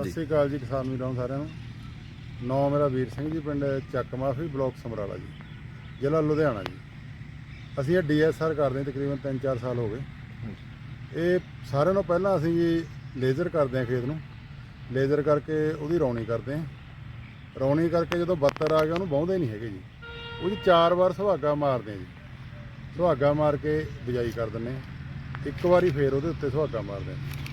ਸਤਿ ਜੀ ਸ਼੍ਰੀ ਅਕਾਲ ਜੀ ਕਿਸਾਨ ਵੀਰਾਂ ਸਾਰਿਆਂ ਨੂੰ। ਨਾਮ ਮੇਰਾ ਵੀਰ ਸਿੰਘ ਜੀ ਪਿੰਡ ਚੱਕ ਮਾਫੀ ਬਲਾਕ ਸਮਰਾਲਾ ਜੀ ਜ਼ਿਲ੍ਹਾ ਲੁਧਿਆਣਾ ਜੀ। ਅਸੀਂ ਇਹ ਡੀਐਸਆਰ ਕਰਦੇ ਹਾਂ ਤਕਰੀਬਨ 3-4 ਸਾਲ ਹੋ ਗਏ। ਇਹ ਸਾਰਿਆਂ ਨੂੰ ਪਹਿਲਾਂ ਅਸੀਂ ਜੀ ਲੇਜ਼ਰ ਕਰਦੇ ਹਾਂ ਖੇਤ ਨੂੰ। ਲੇਜ਼ਰ ਕਰਕੇ ਉਹਦੀ ਰੌਣੀ ਕਰਦੇ ਹਾਂ। ਰੌਣੀ ਕਰਕੇ ਜਦੋਂ ਬੱਤਰ ਆ ਗਿਆ ਉਹਨੂੰ ਵਾਹੁੰਦੇ ਨਹੀਂ ਹੈਗੇ ਜੀ। ਉਹਦੀ ਚਾਰ ਵਾਰ ਸੁਹਾਗਾ ਮਾਰਦੇ ਹਾਂ ਜੀ। ਸੁਹਾਗਾ ਮਾਰ ਕੇ ਬਿਜਾਈ ਕਰ ਦਿੰਦੇ ਹਾਂ। ਇੱਕ ਵਾਰੀ ਫੇਰ ਉਹਦੇ ਉੱਤੇ ਸੁਹਾਗਾ ਮਾਰਦੇ ਹਾਂ।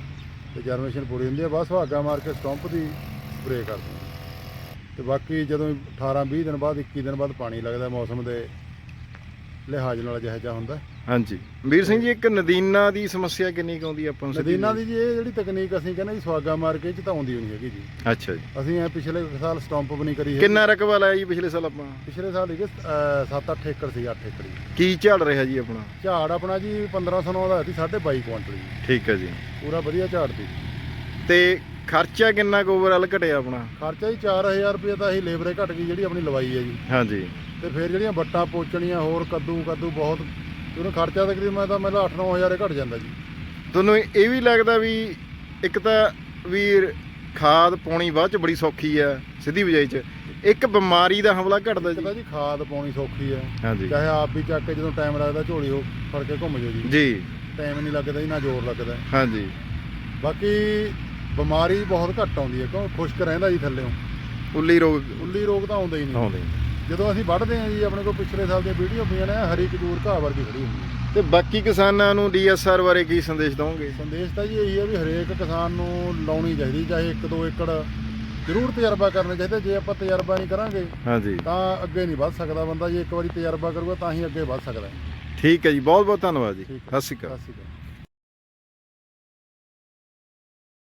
ਤੇ ਜਰਮੇਸ਼ਨ ਪੂਰੀ ਹੁੰਦੀ ਹੈ, ਬਸ ਸੁਹਾਗਾ ਮਾਰ ਕੇ ਸਟੰਪ ਦੀ ਸਪਰੇਅ ਕਰਦੇ ਹਾਂ। ਤੇ ਬਾਕੀ ਜਦੋਂ 18 20 ਦਿਨ ਬਾਅਦ 21 ਦਿਨ ਬਾਅਦ ਪਾਣੀ ਲੱਗਦਾ ਮੌਸਮ ਦੇ ਲਿਹਾਜ਼ ਨਾਲ ਜਿਹੋ ਜਿਹਾ ਹੁੰਦਾ। ਹਾਂਜੀ। ਵੀਰ ਸਿੰਘ ਜੀ ਇੱਕ ਨਦੀਨਾ ਦੀ ਸਮੱਸਿਆ ਕਿੰਨੀ ਕੁ ਆਉਂਦੀ ਆਪਾਂ ਨੂੰ ਸਿੱਧੀ ਨਦੀਨਾਂ ਦੀ ਜੀ? ਇਹ ਜਿਹੜੀ ਤਕਨੀਕ ਅਸੀਂ ਕਹਿੰਦੇ ਜੀ ਸੁਹਾਗਾ ਮਾਰ ਕੇ ਇਹ 'ਚ ਤਾਂ ਆਉਂਦੀ ਨਹੀਂ ਹੈਗੀ ਜੀ। ਅੱਛਾ ਜੀ। ਅਸੀਂ ਇਹ ਪਿਛਲੇ ਸਾਲ ਸਟੰਪ ਵੀ ਨਹੀਂ ਕਰੀ ਹੈਗੀ। ਕਿੰਨਾ ਰਕਬਾ ਲਾਇਆ ਜੀ ਪਿਛਲੇ ਸਾਲ ਆਪਾਂ? ਪਿਛਲੇ ਸਾਲ ਸੀਗੇ 7-8 ਏਕੜ ਸੀ 8 ਏਕੜ ਜੀ। ਕੀ ਝੜ ਰਿਹਾ ਜੀ ਆਪਣਾ? ਝਾੜ ਆਪਣਾ ਜੀ 1509 ਦਾ ਸੀ 22.5 ਕੁਇੰਟਲ ਜੀ। ਠੀਕ ਹੈ ਜੀ। ਪੂਰਾ ਵਧੀਆ ਝਾੜ ਸੀ। ਤੇ ਖਰਚਾ ਕਿੰਨਾ ਕੁ ਓਵਰਆਲ ਘਟਿਆ ਆਪਣਾ? ਖਰਚਾ ਜੀ 4000 ਰੁਪਏ ਤਾਂ ਅਸੀਂ ਲੇਬਰੇ ਘਟ ਗਈ ਜਿਹੜੀ ਆਪਣੀ ਲਵਾਈ ਹੈ ਜੀ। ਹਾਂਜੀ। ਤੇ ਫਿਰ ਜਿਹੜੀਆਂ ਵੱਟਾਂ ਪੋਚਣੀਆਂ ਹੋਰ ਕੱਦੂ ਕੱਦੂ ਬਹੁਤ ਉਹਨੂੰ ਖਰਚਾ ਤਕਰੀਬਨ ਤਾਂ ਮੈਨੂੰ 8-9000 ਘਟ ਜਾਂਦਾ ਜੀ। ਤੁਹਾਨੂੰ ਇਹ ਵੀ ਲੱਗਦਾ ਵੀ ਇੱਕ ਤਾਂ ਵੀ ਖਾਦ ਪਾਉਣੀ ਬਾਅਦ ਚ ਬੜੀ ਸੌਖੀ ਆ ਸਿੱਧੀ ਬਿਜਾਈ ਚ। ਇੱਕ ਬਿਮਾਰੀ ਦਾ ਹਮਲਾ ਘਟਦਾ ਜੀ। ਜੀ ਖਾਦ ਪਾਉਣੀ ਸੌਖੀ ਹੈ ਹਾਂਜੀ। ਚਾਹੇ ਆਪ ਵੀ ਚੱਕ ਕੇ ਜਦੋਂ ਟਾਈਮ ਲੱਗਦਾ ਝੋਲੀ ਹੋ ਫੜ ਕੇ ਘੁੰਮ ਜਾਓ ਜੀ। ਜੀ। ਟਾਈਮ ਨਹੀਂ ਲੱਗਦਾ ਜੀ ਨਾ ਜ਼ੋਰ ਲੱਗਦਾ। ਹਾਂਜੀ। ਬਾਕੀ ਬਿਮਾਰੀ ਬਹੁਤ ਘੱਟ ਆਉਂਦੀ ਹੈ ਕਿਉਂ? ਖੁਸ਼ਕ ਰਹਿੰਦਾ ਜੀ ਥੱਲੇੋਂ। ਉੱਲੀ ਰੋਗ। ਉੱਲੀ ਰੋਗ ਤਾਂ ਆਉਂਦਾ ਹੀ ਨਹੀਂ। ਆਉਂਦੇ ਜਦੋਂ ਅਸੀਂ ਵੱਢਦੇ ਹਾਂ ਜੀ ਆਪਣੇ ਕੋਲ ਪਿਛਲੇ ਸਾਲ ਦੀਆਂ ਵੀਡੀਓ ਪਈਆਂ ਨੇ ਹਰੀ ਕਜੂਰ ਘਾਹ ਵਰਗੀ ਖੜੀ ਹੁੰਦੀ ਹੈ। ਤੇ ਬਾਕੀ ਕਿਸਾਨਾਂ ਨੂੰ ਡੀਐਸਆਰ ਬਾਰੇ ਕੀ ਸੰਦੇਸ਼ ਦਵੋਗੇ? ਸੰਦੇਸ਼ ਤਾਂ ਜੀ ਇਹੀ ਹੈ ਵੀ ਹਰੇਕ ਕਿਸਾਨ ਨੂੰ ਲਾਉਣੀ ਚਾਹੀਦੀ ਚਾਹੇ 1-2 ਏਕੜ ਜ਼ਰੂਰ ਤਜਰਬਾ ਕਰਨਾ ਚਾਹੀਦਾ ਜੇ ਆਪਾਂ ਤਜਰਬਾ ਨਹੀਂ ਕਰਾਂਗੇ ਹਾਂਜੀ। ਤਾਂ ਅੱਗੇ ਨਹੀਂ ਵੱਧ ਸਕਦਾ ਬੰਦਾ ਜੇ ਇੱਕ ਵਾਰੀ ਤਜਰਬਾ ਕਰੂਗਾ ਤਾਂ ਹੀ ਅੱਗੇ ਵੱਧ ਸਕਦਾ। ਹੈ ਠੀਕ ਹੈ ਜੀ ਬਹੁਤ ਬਹੁਤ ਧੰਨਵਾਦ ਜੀ। ਠੀਕ ਸਤਿ ਸ਼੍ਰੀ ਅਕਾਲ। ਸਤਿ ਸ਼੍ਰੀ ਅਕਾਲ।